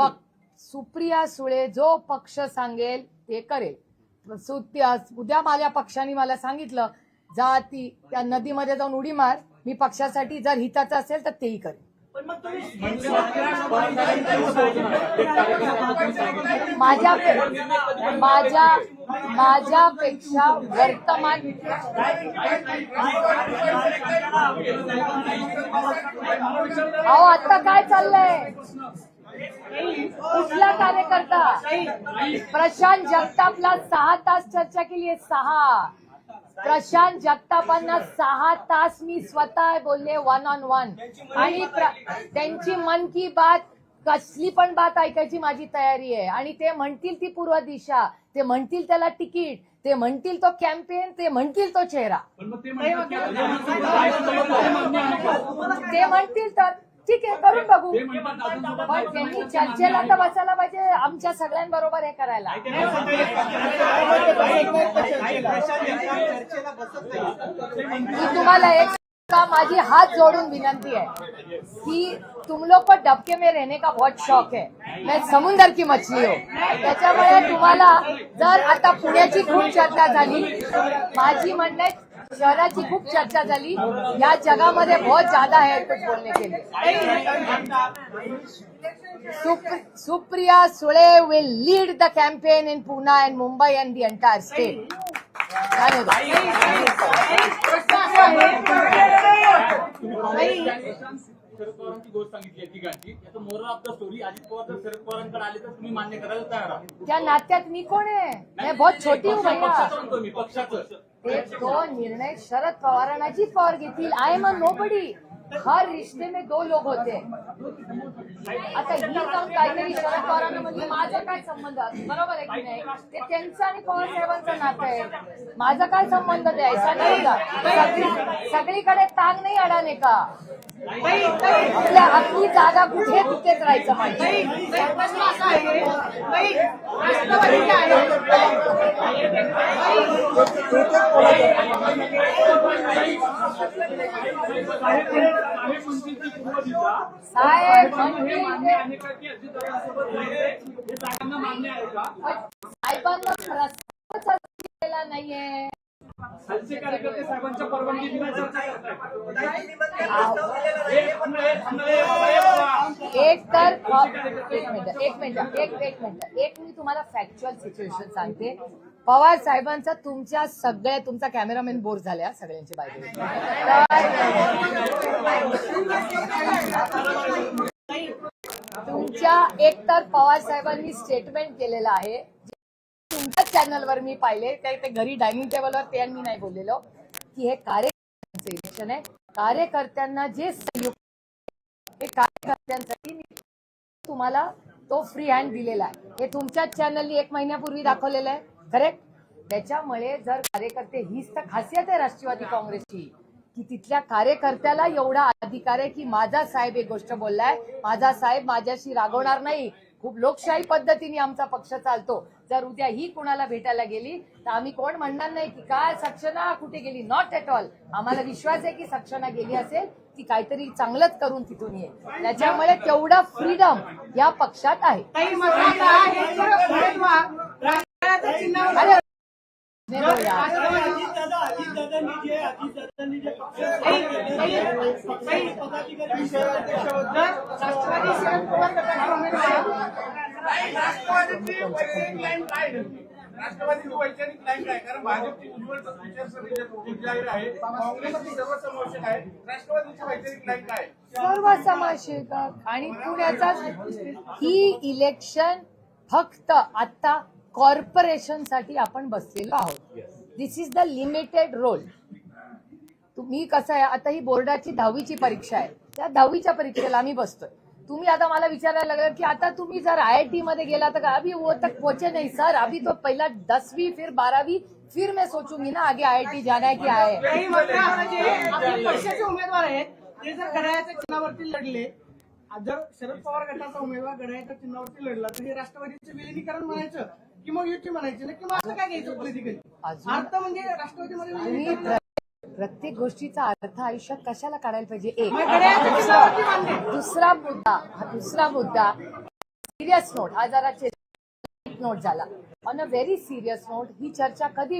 बघ सुप्रिया सुळे जो पक्ष सांगेल ते करेल. उद्या माझ्या पक्षाने मला सांगितलं जा ती त्या नदीमध्ये जाऊन उडी मार मी पक्षासाठी जर हिताचं असेल तर तेही करेल माझ्या माझ्या माझ्यापेक्षा वर्तमान अहो आता काय चाललंय? कुठला कार्यकर्ता? प्रशांत जगतापला सहा तास चर्चा केली आहे सहा. प्रशांत जगतापांना सहा तास मी स्वतः बोलले वन ऑन वन आणि त्यांची मन की बात कसली पण बात ऐकायची माझी तयारी आहे. आणि ते म्हणतील ती पूर्व दिशा. ते म्हणतील त्याला तिकीट. ते म्हणतील तो कॅम्पेन ते म्हणतील तो चेहरा. ते म्हणतील तर ठीक आहे करून बघू पण त्यांनी चर्चेला तर बसायला पाहिजे आमच्या सगळ्यांबरोबर हे करायला मी तुम्हाला एक का माझी हात जोडून विनंती है कि तुम लोग को डबके में रहने का बहुत शौक है मैं समुंदर की मछली हो त्याच्यामुळे तुम्हाला जर आता पुण्याची खूप चर्चा झाली माझी म्हणणं आहे, शहराची खूप चर्चा झाली. या जगामध्ये बहुत ज्यादा है कुछ बोलने के लिए. सुप- Supriya Sule will lead the campaign in Pune and Mumbai and the entire state त्या नात्यात मी कोण आहे? मैं बहुत छोटी हूँ भैया. ते तो निर्णय शरद पवारांनाचीच पवार घेतील. I am a nobody हर रिश्ते में दो लोग होते हैं. आता ही जाऊन काहीतरी शरद पवारांना म्हणजे माझा काय संबंध बरोबर आहे की नाही? ते त्यांचं आणि पवार साहेबांचं नातं आहे. माझा काय संबंध द्यायचा नाही का सगळी सगळीकडे ताग नाही अडाने का? आपल्या आपली जागा कुठे तिथेच राहायचं पाहिजे? प्रश्न असा आहे साहेब साहेबांना प्रस्तावच केलेला नाहीये कार्यकर्ते साहेबांच्या परवानगी चर्चा एक तर एक मिनिट एक मिनिट एक एक मिनिट एक मी तुम्हाला फॅक्च्युअल सिच्युएशन सांगते पवार साहेबांचा तुमच्या सगळ्या तुमचा कॅमेरामॅन बोर झाल्या सगळ्यांची बायको तुमच्या एक तर पवार साहेबांनी स्टेटमेंट केलेलं आहे. तुमच्याच चॅनलवर मी पाहिले. ते घरी डायनिंग टेबलवर ते आणि मी नाही बोललेलो. की हे कार्यकर्त्यांचं इलेक्शन आहे. कार्यकर्त्यांना जे संयुक्त हे कार्यकर्त्यांसाठी मी तुम्हाला तो फ्री हँड दिलेला आहे. हे तुमच्याच चॅनलनी एक महिन्यापूर्वी दाखवलेलं आहे. करेक्ट त्याच्यामुळे जर कार्यकर्ते हीच तर खासियत आहे राष्ट्रवादी काँग्रेसची की तिथल्या कार्यकर्त्याला एवढा अधिकार आहे की माझा साहेब एक गोष्ट बोललाय माझा साहेब माझ्याशी रागवणार नाही. खूप लोकशाही पद्धतीने आमचा पक्ष चालतो. जर उद्या ही कुणाला भेटायला गेली तर आम्ही कोण म्हणणार नाही की काय सक्षना कुठे गेली? नॉट एट ऑल आम्हाला विश्वास आहे की सक्षना गेली असेल ती काहीतरी चांगलंच करून तिथून येईल. त्याच्यामुळे तेवढा फ्रीडम या पक्षात आहे. राष्ट्रवादी वैचारिक लाईन आहे? कारण भाजपची विचारसरणी आहे काँग्रेसची आहे राष्ट्रवादीची वैचारिक लाईन काय सर्व समावेशक आणि पुण्याचा ही इलेक्शन फक्त आता कॉर्पोरेशनसाठी आपण बसलेलो आहोत. This is the limited role तुम्ही कसं आहे आता ही बोर्डाची दहावीची परीक्षा आहे. त्या दहावीच्या परीक्षेला आम्ही बसतोय. तुम्ही आता मला विचारायला लागलं की आता तुम्ही जर आय आय टी मध्ये गेला तर अभी वो तक पोचे नाही सर. अभी तो पहिला दसवी फिर बारावी फिर मैं सोचूंगी ना आगे आई आई टी जाना है की आहे काही महत्वाचं जे आपले पक्षाचे उमेदवार आहेत ते जर घड्याळ्याच्या चिन्हावरती लढले जर शरद पवार गटाचा उमेदवार घड्याळ्याच्या चिन्हावरती लढला तर हे राष्ट्रवादीचे विलिनीकरण म्हणायचं. की मग युती म्हणायची ना किंवा असं काय घ्यायचं पॉलिटिकली अर्थ म्हणजे राष्ट्रवादीमध्ये प्र- प्रत्येक गोष्टीचा अर्थ आयुष्यात कशाला काढायला पाहिजे? एक. दुसरा मुद्दा हा दुसरा मुद्दा सिरियस नोट हा जरा नोट झाला. On a very serious note ही चर्चा कधी